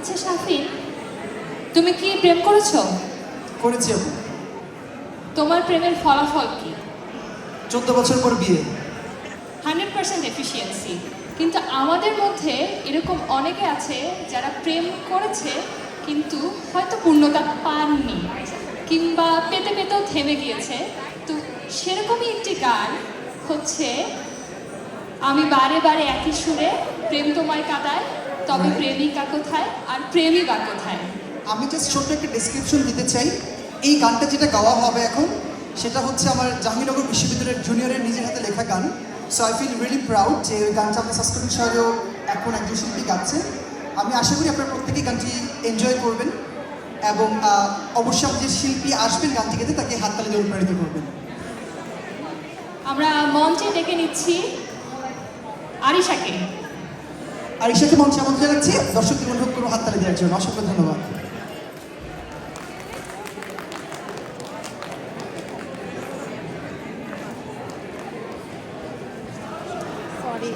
আচ্ছা শাফিন তুমি কি প্রেম করেছ? করেছি আপু তোমার প্রেমের ফলাফল কি? চোদ্দ বছর পর বিয়ে। Hundred percent efficiency. কিন্তু আমাদের মধ্যে এরকম অনেকে আছে যারা প্রেম করেছে কিন্তু হয়তো পূর্ণতা পাননি কিংবা পেতে পেতেও থেমে গিয়েছে। তো সেরকমই একটি গান হচ্ছে আমি বারে বারে একই সুরে প্রেম তোমায় কাটায় তবে প্রেমিকা কোথায় আর প্রেমী বা কোথায়? আমি জাস্ট ছোট্ট একটা ডিসক্রিপশন দিতে চাই। এই গানটা যেটা গাওয়া হবে এখন সেটা হচ্ছে আমার জাহাঙ্গীরনগর বিশ্ববিদ্যালয়ের জুনিয়রের নিজের হাতে লেখা গান। So I feel really proud যে ওই গানটা আপনার সাংস্কৃতিক সহজেও এখন একজন শিল্পী গাচ্ছে। আমি আশা করি আপনারা প্রত্যেকেই গানটি এনজয় করবেন এবং অবশ্যই যে শিল্পী আসবেন গানটি গেতে তাকে হাততালি দিয়ে অনুপ্রাণিত করবেন। আমরা মঞ্চে ডেকে নিচ্ছি আরিশাকে। আর ঈশাকে মঞ্চে আমন্ত্রণ রাখছি দর্শক অনুভব করব হাততালি দেওয়ার জন্য অসংখ্য ধন্যবাদ। বারে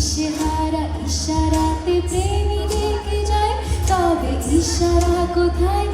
হারা ইশারাতে প্রেমী ডেকে যায়। তবে ইশারা কোথায়?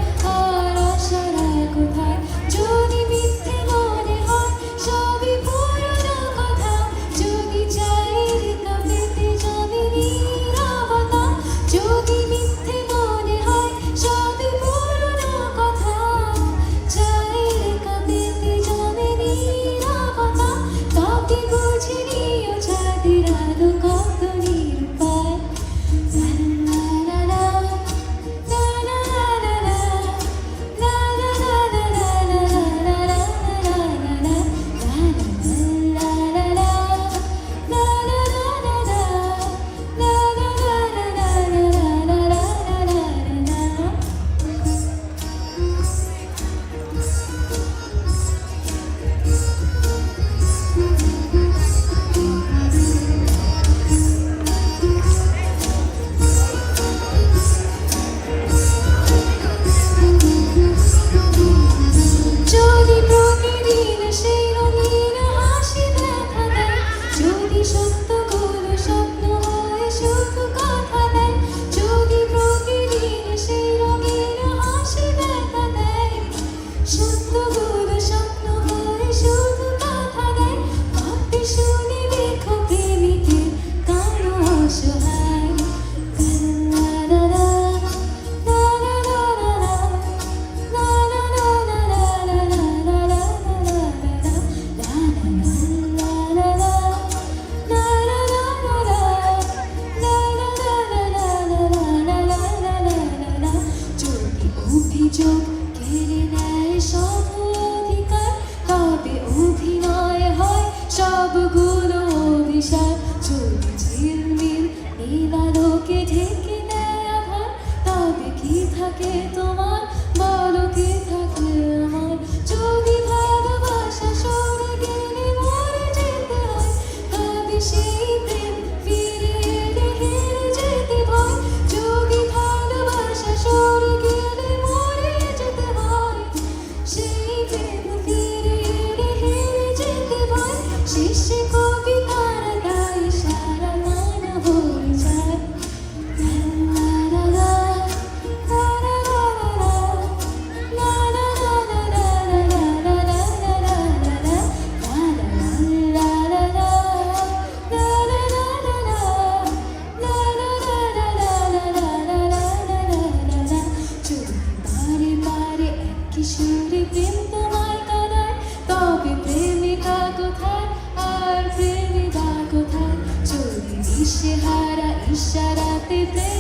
গুলো দিশায় চোখ ঝিলমিল নীলালোকে ঢেকে দেয় আভার। তবে থাকে তোমার দিশেহারা ইশারাতে প্রেমী